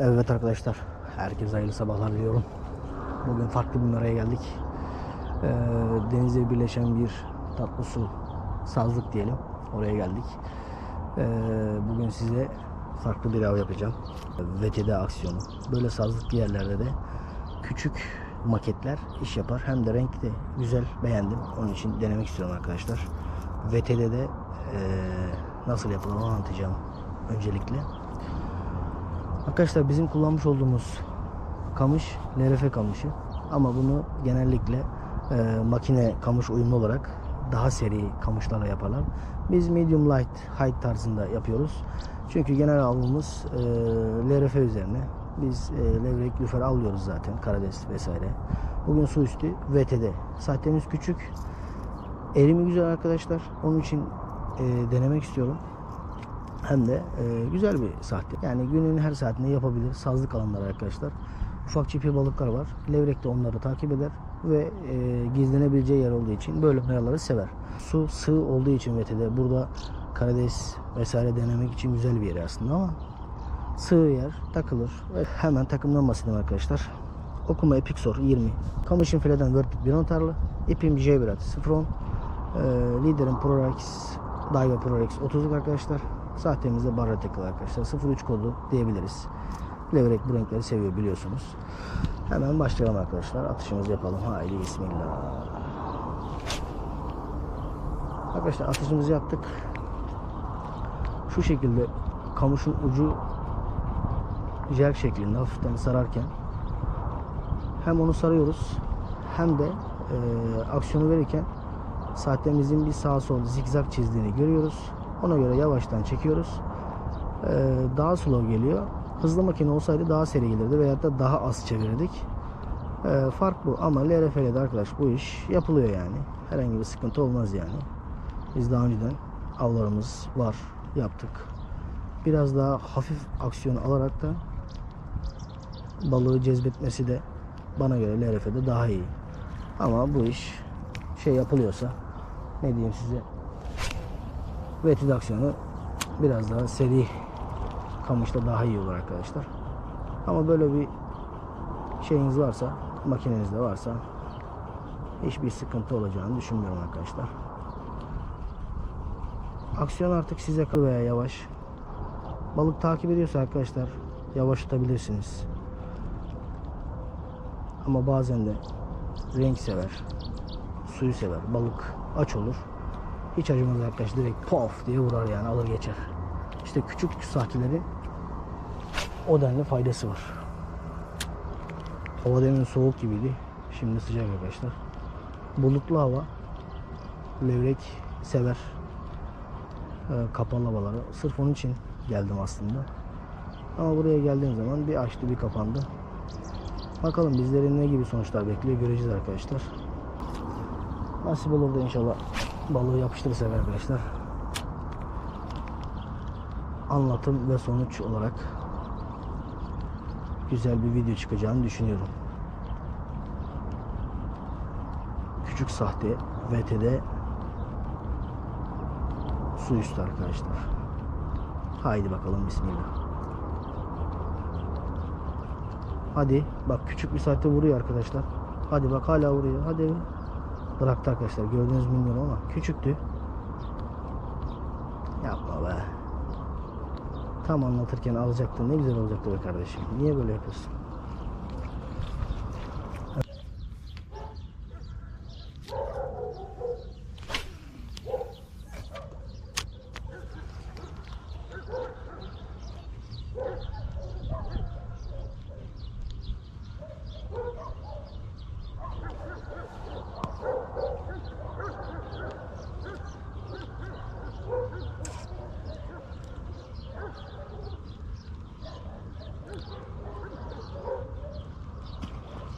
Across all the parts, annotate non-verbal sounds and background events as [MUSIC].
Evet arkadaşlar, herkese hayırlı sabahlar diliyorum. Bugün farklı bir meraya geldik. Ee, denize birleşen bir tatlı su, sazlık diyelim. Oraya geldik. Ee, bugün size farklı bir av yapacağım. VTD aksiyonu. Böyle sazlık yerlerde de küçük maketler iş yapar. Hem de renk de güzel, beğendim. Onun için denemek istiyorum arkadaşlar. VTD'de ee, nasıl yapılır anlatacağım öncelikle. Arkadaşlar bizim kullanmış olduğumuz kamış LRF kamışı ama bunu genellikle e, makine kamış uyumlu olarak daha seri kamışlarla yaparlar. Biz medium light height tarzında yapıyoruz. Çünkü genel avımız e, LRF üzerine. Biz e, levrek, lüfer avlıyoruz zaten karides vesaire. Bugün su üstü VTD. Sahtemiz küçük. Erimi güzel arkadaşlar. Onun için e, denemek istiyorum hem de e, güzel bir sahte. Yani günün her saatinde yapabilir. Sazlık alanlar arkadaşlar. Ufak çipi balıklar var. Levrek de onları takip eder ve e, gizlenebileceği yer olduğu için böyle meraları sever. Su sığ olduğu için VT'de burada karides vesaire denemek için güzel bir yer aslında ama sığ yer takılır. Ve hemen takımdan arkadaşlar. Okuma Epixor 20. Kamışın fileden Wordbit 1 notarlı. İpim J1 010. E, liderim ProRex Daiwa ProRex 30'luk arkadaşlar. Sahtemizde barra takılı arkadaşlar. 03 kodu diyebiliriz. Levrek bu renkleri seviyor biliyorsunuz. Hemen başlayalım arkadaşlar. Atışımızı yapalım. Haydi bismillah. Arkadaşlar atışımızı yaptık. Şu şekilde kamışın ucu jel şeklinde hafiften sararken hem onu sarıyoruz hem de e, aksiyonu verirken saatimizin bir sağa sol zigzag çizdiğini görüyoruz. Ona göre yavaştan çekiyoruz. Ee, daha slow geliyor. Hızlı makine olsaydı daha seri gelirdi veyahut da daha az çevirirdik. Ee, fark bu ama LRF'de arkadaş bu iş yapılıyor yani. Herhangi bir sıkıntı olmaz yani. Biz daha önceden avlarımız var, yaptık. Biraz daha hafif aksiyon alarak da balığı cezbetmesi de bana göre LRF'de daha iyi. Ama bu iş şey yapılıyorsa ne diyeyim size ve aksiyonu biraz daha seri kamışta daha iyi olur arkadaşlar. Ama böyle bir şeyiniz varsa, makinenizde varsa hiçbir sıkıntı olacağını düşünmüyorum arkadaşlar. Aksiyon artık size kalır veya yavaş. Balık takip ediyorsa arkadaşlar yavaş tutabilirsiniz. Ama bazen de renk sever, suyu sever, balık aç olur. Hiç acımaz arkadaş direkt pof diye vurar yani alır geçer. İşte küçük sahtelerin o denli faydası var. Hava demin soğuk gibiydi. Şimdi sıcak arkadaşlar. Bulutlu hava. Levrek sever. Ee, kapalı havaları. Sırf onun için geldim aslında. Ama buraya geldiğim zaman bir açtı bir kapandı. Bakalım bizlerin ne gibi sonuçlar bekliyor göreceğiz arkadaşlar. Nasip olur da inşallah balığı yapıştırırsa arkadaşlar anlatım ve sonuç olarak güzel bir video çıkacağını düşünüyorum. Küçük sahte VT'de su üstü arkadaşlar. Haydi bakalım bismillah. Hadi bak küçük bir sahte vuruyor arkadaşlar. Hadi bak hala vuruyor. Hadi bıraktı arkadaşlar. Gördünüz bilmiyorum ama küçüktü. Yapma be. Tam anlatırken alacaktın. Ne güzel olacaktı be kardeşim. Niye böyle yapıyorsun?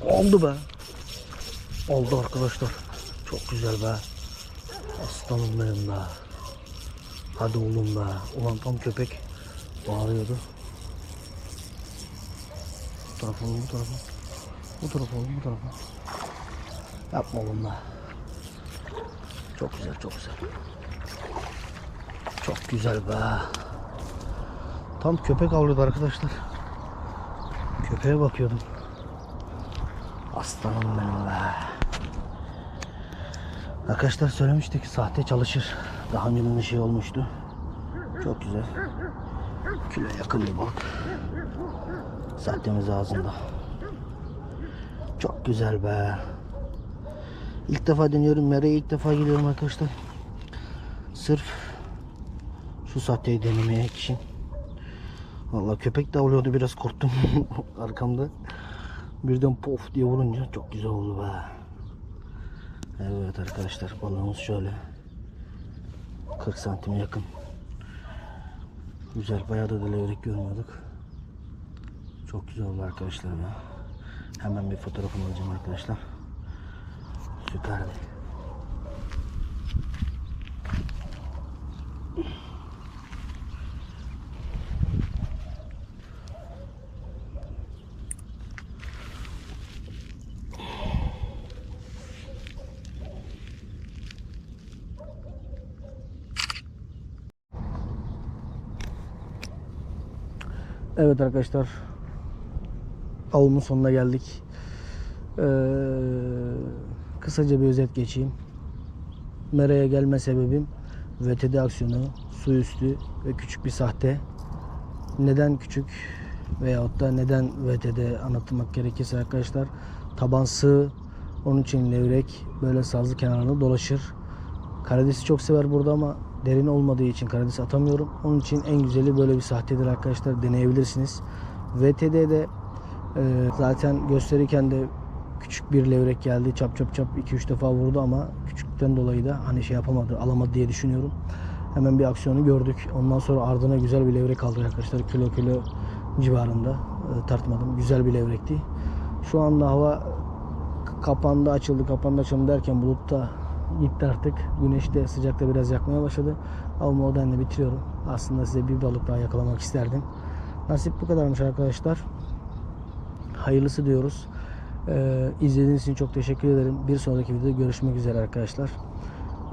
Oldu be. Oldu arkadaşlar. Çok güzel be. Aslanım benim be. Hadi oğlum be. Ulan tam köpek bağırıyordu. Bu tarafa oğlum bu tarafa. Bu tarafa oğlum bu tarafa. Yapma oğlum be. Çok güzel çok güzel. Çok güzel be. Tam köpek avlıyordu arkadaşlar. Köpeğe bakıyordum. Aslanım benim be. Arkadaşlar söylemiştik sahte çalışır. Daha önceden de şey olmuştu. Çok güzel. Kilo yakın bir balık. Sahtemiz ağzında. Çok güzel be. İlk defa deniyorum. Mera'ya ilk defa geliyorum arkadaşlar. Sırf şu sahteyi denemeye için. Vallahi köpek de avlıyordu biraz korktum [LAUGHS] arkamda. Birden pof diye vurunca çok güzel oldu be. Evet arkadaşlar balığımız şöyle. 40 santime yakın. Güzel bayağı da levrek görmüyorduk. Çok güzel oldu arkadaşlar ya. Hemen bir fotoğrafını alacağım arkadaşlar. Süperdi. Evet arkadaşlar. Avımın sonuna geldik. Ee, kısaca bir özet geçeyim. Mera'ya gelme sebebim VTD aksiyonu, su üstü ve küçük bir sahte. Neden küçük veyahut da neden VTD anlatmak gerekirse arkadaşlar taban sığ onun için levrek böyle sazlı kenarında dolaşır. Karadesi çok sever burada ama derin olmadığı için karadesi atamıyorum. Onun için en güzeli böyle bir sahtedir arkadaşlar deneyebilirsiniz. VTD'de e, zaten gösterirken de küçük bir levrek geldi. Çap çap çap 2-3 defa vurdu ama küçükten dolayı da hani şey yapamadı, alamadı diye düşünüyorum. Hemen bir aksiyonu gördük. Ondan sonra ardına güzel bir levrek aldık arkadaşlar. Kilo kilo civarında e, tartmadım. Güzel bir levrekti. Şu anda hava kapandı, açıldı, kapandı, açıldı derken bulutta gitti artık. Güneş de sıcakta biraz yakmaya başladı. Avımı o denli bitiriyorum. Aslında size bir balık daha yakalamak isterdim. Nasip bu kadarmış arkadaşlar. Hayırlısı diyoruz. Ee, izlediğiniz için çok teşekkür ederim. Bir sonraki videoda görüşmek üzere arkadaşlar.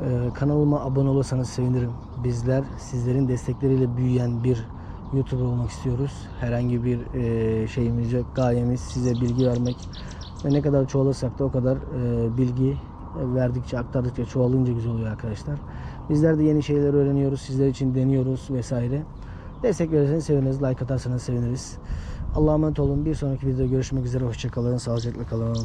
Ee, kanalıma abone olursanız sevinirim. Bizler sizlerin destekleriyle büyüyen bir YouTuber olmak istiyoruz. Herhangi bir e, şeyimiz yok. Gayemiz size bilgi vermek. Ve ne kadar çoğalırsak da o kadar e, bilgi verdikçe, aktardıkça çoğalınca güzel oluyor arkadaşlar. Bizler de yeni şeyler öğreniyoruz. Sizler için deniyoruz vesaire. Destek verirseniz seviniriz. Like atarsanız seviniriz. Allah'a emanet olun. Bir sonraki videoda görüşmek üzere. Hoşçakalın. Sağlıcakla kalın.